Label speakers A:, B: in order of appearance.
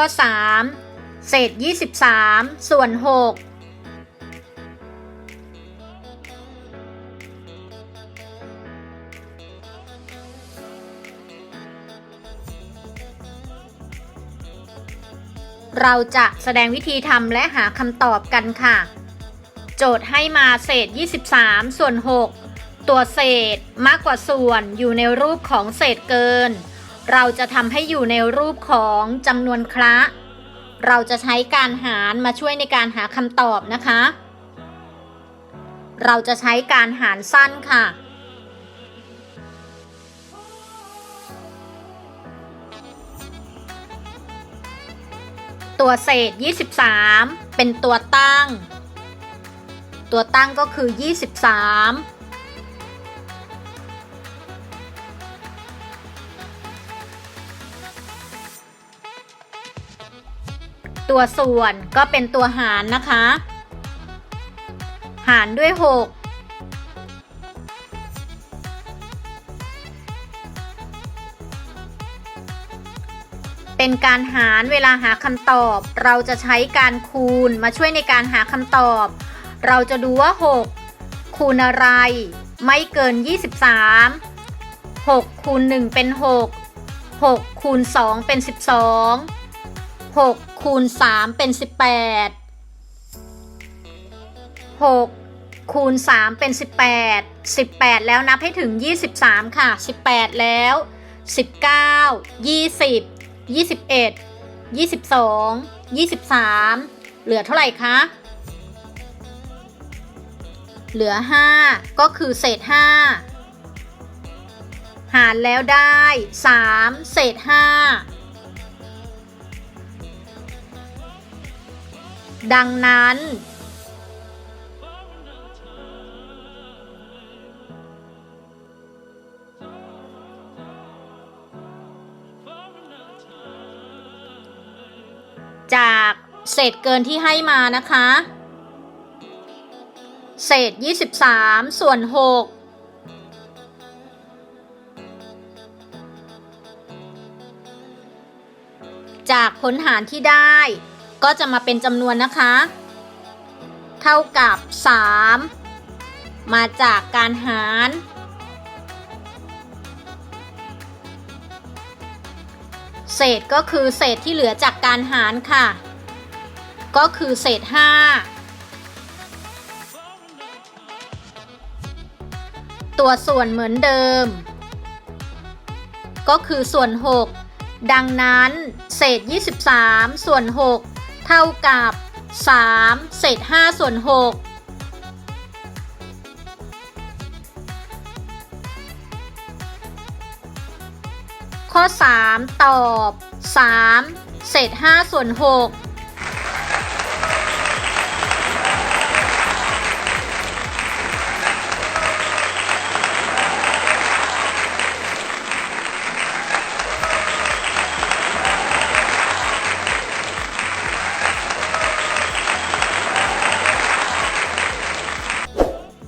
A: ข้อ 3 เศษ 23 ส่วน 6เราจะแสดงวิธีทำและหาคำตอบกันค่ะ โจทย์ให้มาเศษ 23 ส่วน 6 ตัวเศษมากกว่าส่วนอยู่ในรูปของเศษเกิน เราจะทำให้อยู่ในรูปของจำนวนคละ เราจะใช้การหารมาช่วยในการหาคำตอบนะคะ เราจะใช้การหารสั้นค่ะ ตัวเศษ 23 เป็นตัวตั้ง ตัวตั้งก็คือ 23 ตัวส่วนก็เป็นตัวหารนะคะ หารด้วย 6 เป็นการหารเวลาหาคำตอบ เราจะใช้การคูณมาช่วยในการหาคำตอบ เราจะดูว่า 6 คูณอะไร ไม่เกิน 23 6คูณ1เป็น 6 6คูณ2เป็น 12 6คูณ3เป็น 18 6คูณ3เป็น 18 18 แล้วนับให้ถึง 23 ค่ะ 18 แล้ว 19 20 21 22 23 เหลือเท่าไหร่คะเหลือ 5 ก็คือเศษ 5 หารแล้วได้ 3 เศษ 5 ดังนั้น จากเศษเกินที่ให้มานะคะ เศษ 23 ส่วน 6จากผลหารที่ได้ ก็จะมาเป็นจำนวนนะคะ เท่ากับ 3 มาจากการหารเศษก็คือเศษที่เหลือจากการหารค่ะ ก็คือเศษ 5 ตัวส่วนเหมือนเดิม ก็คือส่วน 6 ดังนั้น เศษ 23 ส่วน 6 เท่ากับ 3 เศษ5ส่วน 6ข้อ 3 ตอบ 3 เศษ5ส่วน 6